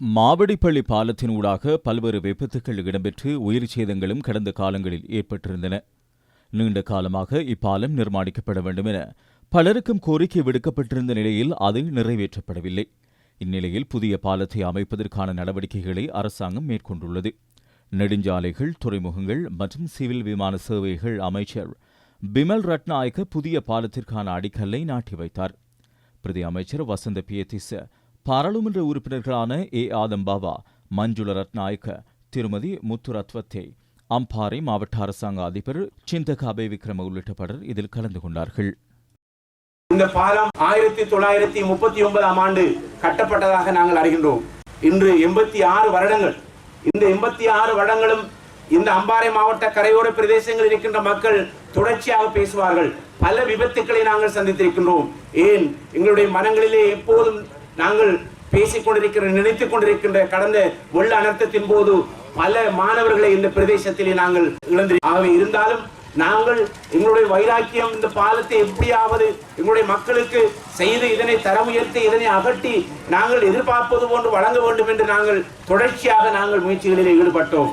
மாவடிப்பள்ளி பாலத்தின் ஊடாக பல்வேறு விபத்துக்கள் இடம்பெற்று உயிர் சேதங்களும் கடந்த காலங்களில் ஏற்பட்டிருந்தன. நீண்ட காலமாக இப்பாலம் நிர்மாணிக்கப்பட வேண்டும் என பலருக்கும் கோரிக்கை விடுக்கப்பட்டிருந்த நிலையில் அது நிறைவேற்றப்படவில்லை. இந்நிலையில் புதிய பாலத்தை அமைப்பதற்கான நடவடிக்கைகளை அரசாங்கம் மேற்கொண்டுள்ளது. நெடுஞ்சாலைகள் துறைமுகங்கள் மற்றும் சிவில் விமான சேவைகள் அமைச்சர் பிமல் ரட்நாயக்க புதிய பாலத்திற்கான அடிக்கல்லை நாட்டி வைத்தார். பிரதி அமைச்சர் வசந்த பியதிச பாராளுமன்ற உறுப்பினர்களான ஏ. ஆதம் பாபா மஞ்சுள ரத்நாயக்க திருமதி முத்துரத்வத்தே அம்பாறை மாவட்ட அரசாங்க அதிபர் சிந்தகாபே விக்ரம உள்ளிட்ட பலர் இதில் கலந்து கொண்டார்கள். இந்த பாலம் ஆயிரத்தி தொள்ளாயிரத்தி முப்பத்தி ஒன்பதாம் ஆண்டு கட்டப்பட்டதாக நாங்கள் அறிகின்றோம். இன்று எண்பத்தி ஆறு வருடங்கள் இந்த எண்பத்தி ஆறு வருடங்களும் இந்த அம்பாறை மாவட்ட கரையோர பிரதேசங்களில் இருக்கின்ற மக்கள் தொடர்ச்சியாக பேசுவார்கள். பல விபத்துக்களை நாங்கள் சந்தித்திருக்கின்றோம். ஏன்? எங்களுடைய மனங்களிலே எப்போதும் நாங்கள் பேசிக் கொண்டிருக்கிற நினைத்துக் கொண்டிருக்கின்ற கடந்த வெள்ள அனர்த்தத்தின் போது பல மாணவர்களை இந்த பிரதேசத்திலே நாங்கள் இழந்து ஆகவே இருந்தாலும் நாங்கள் எங்களுடைய வைராக்கியம் இந்த பாலத்தை எப்படியாவது எங்களுடைய மக்களுக்கு செய்து இதனை தரம் உயர்த்தி இதனை அகற்றி நாங்கள் எதிர்பார்ப்பது போன்று வழங்க வேண்டும் என்று நாங்கள் தொடர்ச்சியாக நாங்கள் முயற்சிகளில் ஈடுபட்டோம்.